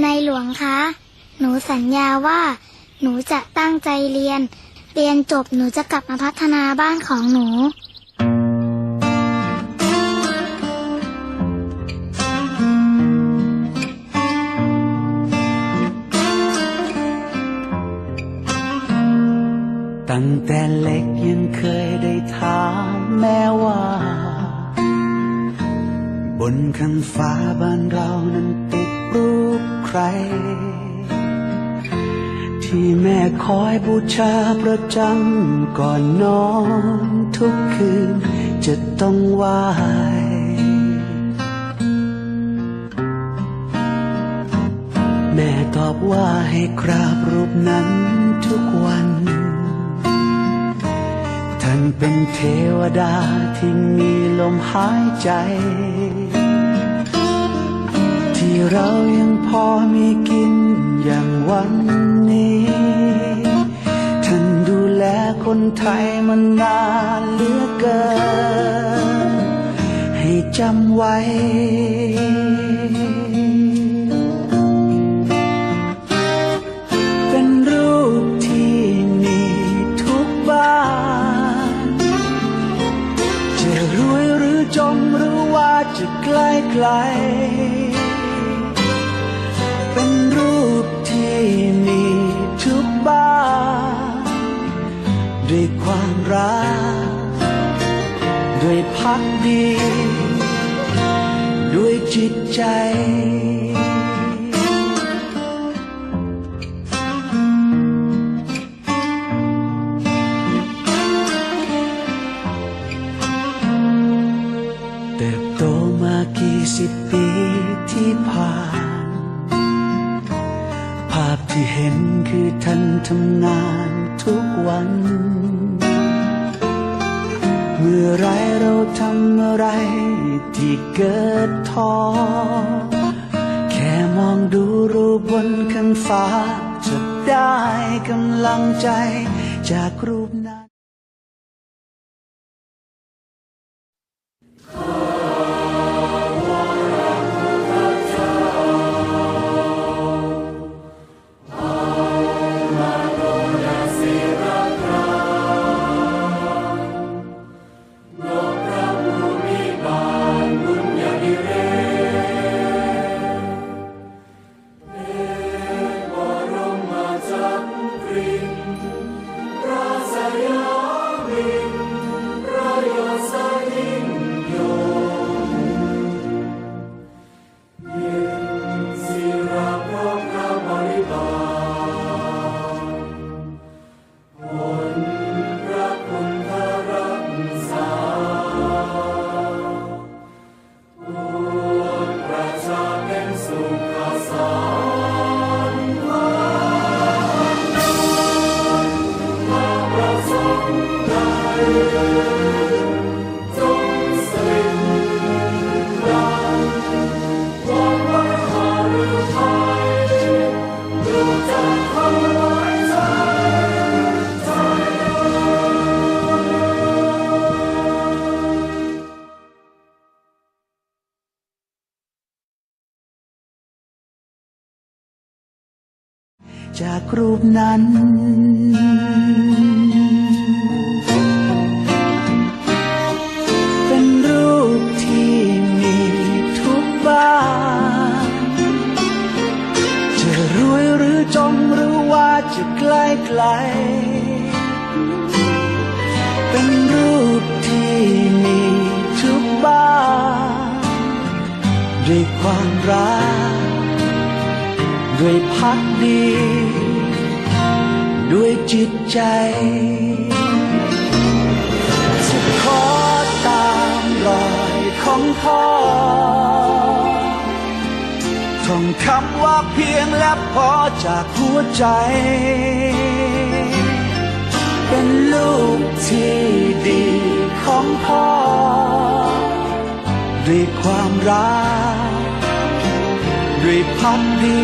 ในหลวงคะ หนูสัญญาว่า หนูจะตั้งใจเรียน เรียนจบหนูจะกลับมาพัฒนาบ้านของหนู ตั้งแต่เล็กยังเคยได้ถามแม่ว่า บนข้างฟ้าบ้านเรานั้นติดรูป ใคร ที่แม่คอยบูชาประจำก่อนนอนทุกคืนจะต้องไหวแม่ตอบว่าให้กราบรูปนั้นทุกวัน ท่านเป็นเทวดาที่มีลมหายใจ ที่เรายังพอมีกินอย่างวันนี้ ท่านดูแลคนไทยมานานเหลือเกิน ให้จำไว้ กดี ด้วยจิตใจเติบโตมากี่สิบปีที่ผ่าน ภาพที่เห็นคือท่านทำงานทุกวัน เมื่อไรเราทำอะไรที่เกิดท้อ แค่มองดูรูปบนข้างฟ้าจะได้กำลังใจจากรูปนั้น จากรูปนั้น เป็นรูปที่มีทุกบ้านจะรวยหรือจนหรือว่าจะไกลไกล เป็นรูปที่มีทุกบ้านด้วยความรัก ด้วยพักดี ด้วยจิตใจ จะขอตามรอยของพ่อท่องคำว่าเพียงและพอจากหัวใจ เป็นลูกที่ดีของพ่อ ด้วยความรัก พักดี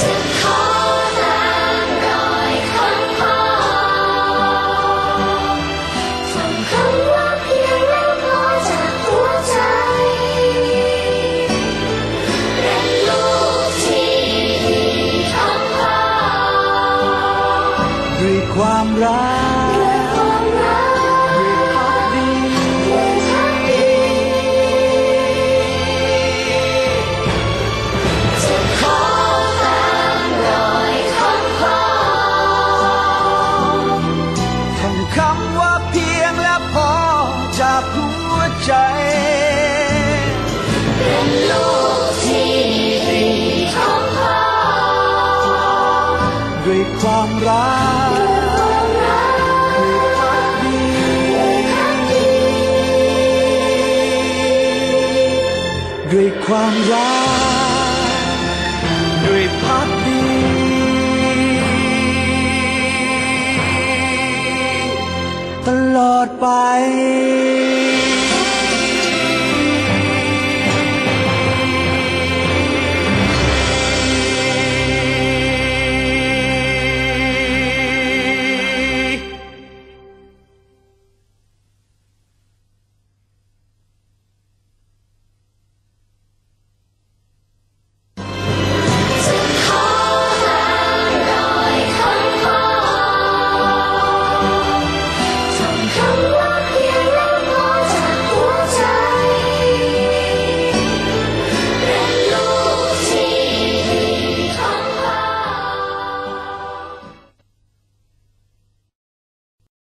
จะขอลารอยคำพอคำคำว่าเพียงเล็กน้อจากหัวใจรักลูกที่ดีขงพ่อด้วยความรัก ความรักด้วยพักดีตลอดไป